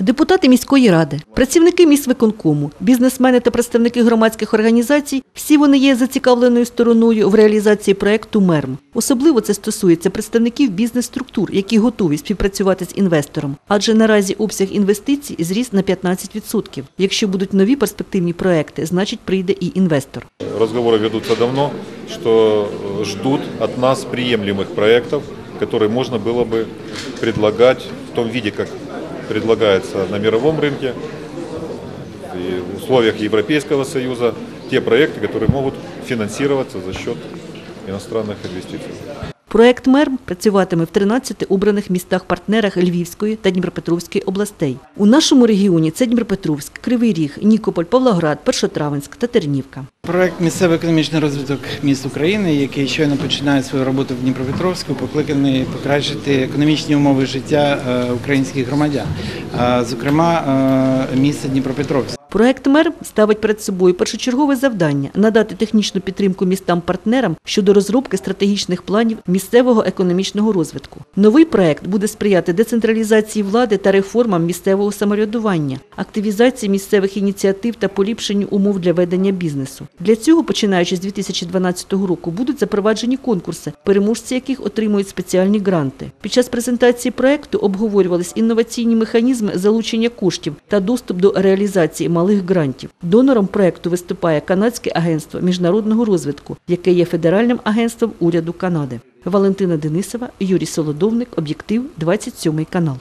Депутати міської ради, працівники міськвиконкому, бізнесмени та представники громадських організацій – всі вони є зацікавленою стороною в реалізації проекту МЕРМ. Особливо це стосується представників бізнес-структур, які готові співпрацювати з інвестором. Адже наразі обсяг інвестицій зріс на 15%. Якщо будуть нові перспективні проекти, значить прийде і інвестор. Разговоры ведутся давно, что э, ждут от нас приемлемых проектов, которые можно было бы предлагать в том виде, как предлагается на мировом рынке и в условиях Европейского Союза, те проекты, которые могут финансироваться за счет иностранных инвестиций. Проект МЕРМ працюватиме в 13 обраних містах-партнерах Львівської та Дніпропетровської областей. У нашому регіоні це Дніпропетровськ, Кривий Ріг, Нікополь, Павлоград, Першотравенськ та Тернівка. Проект місцевий економічний розвиток міст України, який щойно починає свою роботу в Дніпропетровську, покликаний покращити економічні умови життя е, українських громадян, зокрема е, міста Дніпропетровськ. Проект МЕРМ ставить перед собою першочергове завдання надати технічну підтримку містам-партнерам щодо розробки стратегічних планів місцевого економічного розвитку. Новий проект буде сприяти децентралізації влади та реформам місцевого самоврядування, активізації місцевих ініціатив та поліпшенню умов для ведення бізнесу. Для цього, починаючи з 2012 року, будуть запроваджені конкурси, переможці яких отримують спеціальні гранти. Під час презентації проекту обговорювались інноваційні механізми залучення коштів та доступ до реалізації малих грантів. Донором проекту виступає Канадське агентство міжнародного розвитку, яке є федеральним агентством уряду Канади. Валентина Денисова, Юрій Солодовник, об'єктив 27 канал.